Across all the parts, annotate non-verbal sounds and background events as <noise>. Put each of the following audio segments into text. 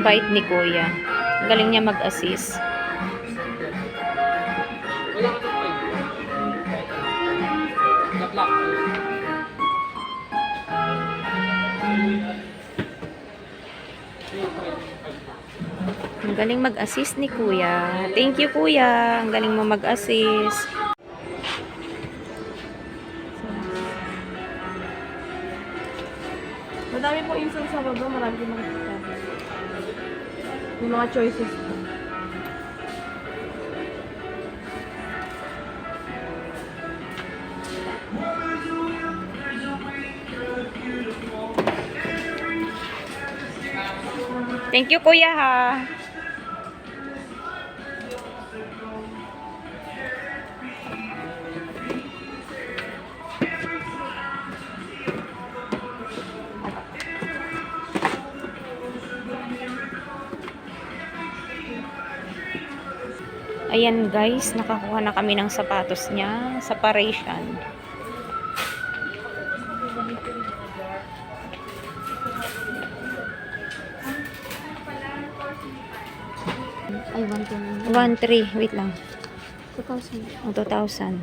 Bait ni Kuya. Galing niya mag-assist. Ang galing mag-assist ni Kuya. Thank you, Kuya. Ang galing mo mag-assist. Madami po instance sa baba, marami din makikita. May mga choices. Thank you, Kuya, ha. Ayan guys, nakakuha na kami ng sapatos niya sa Parisian. Ay, 1 1-3, wait lang. 2,000. O, 2,000.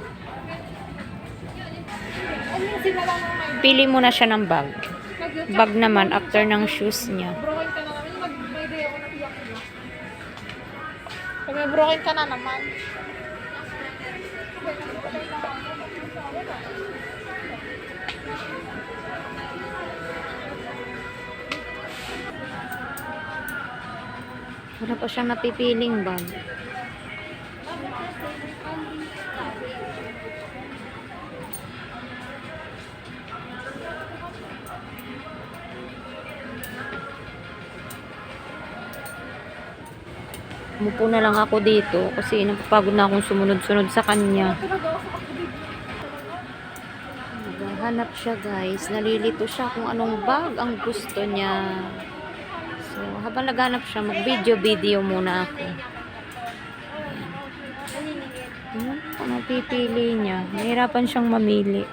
Pili mo na siya ng bag. Bag naman after ng shoes niya. Pag may broken ka na naman. Wala pa siyang napipiling bag. Umupo na lang ako dito kasi napapagod na akong sumunod-sunod sa kanya. Naghahanap siya guys. Nalilito siya kung anong bag ang gusto niya. So, habang naghanap siya, mag-video-video muna ako. Ano kung pipili niya? Nahirapan siyang mamili.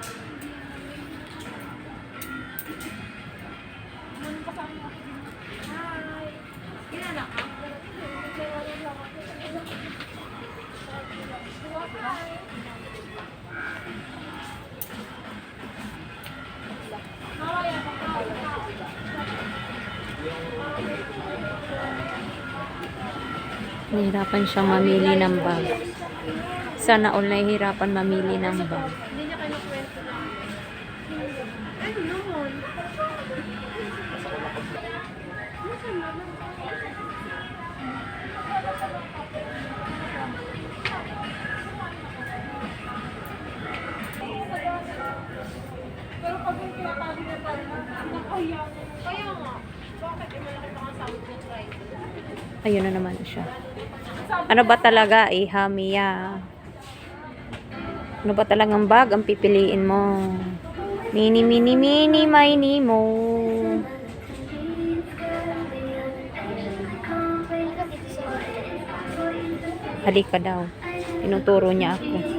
Nahirapan siyang mamili ng bag. Sana all nahihirapan mamili ng bag. Na. Pero pag yung kinakabi na tayo, nakaya Kaya nga, Ayun na naman siya. Ano ba talaga eh, Hamiya? Ano ba talagang bag ang pipiliin mo? Mini, mini, mini, mini mo. Halika daw. Tinuturo niya ako.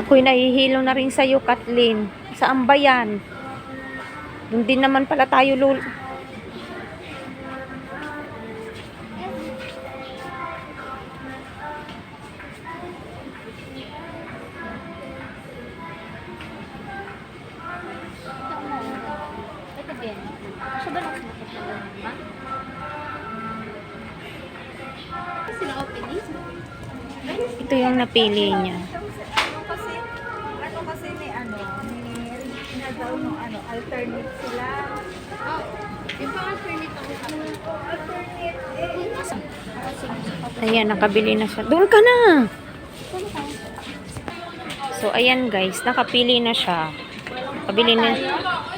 Ako'y nahihilo na rin sa'yo, Kathleen. Saan ba yan? Doon din naman pala tayo lul... Ito yung napili niya. Ano kasi, ano kasi may ano, may na daw nung ano, alternate sila. Oh, yung alternate ako sa Alternate. Ayan, nakabili na siya. Doon ka na! So, ayan guys, nakapili na siya. Nakabili na,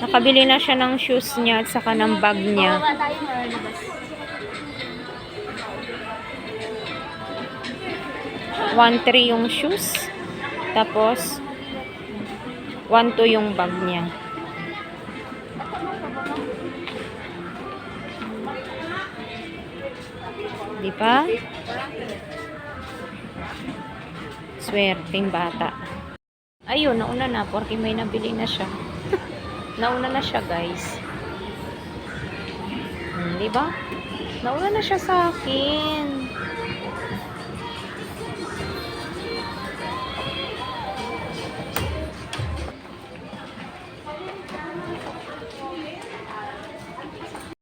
nakabili na siya ng shoes niya at saka ng bag niya. Wala tayo malabas. One three yung shoes. Tapos, one two yung bag niya. Di ba? Swerting bata. Ayun, nauna na. Porque may nabili na siya. <laughs> nauna na siya, guys. Hmm, di ba? Nauna na siya sa akin.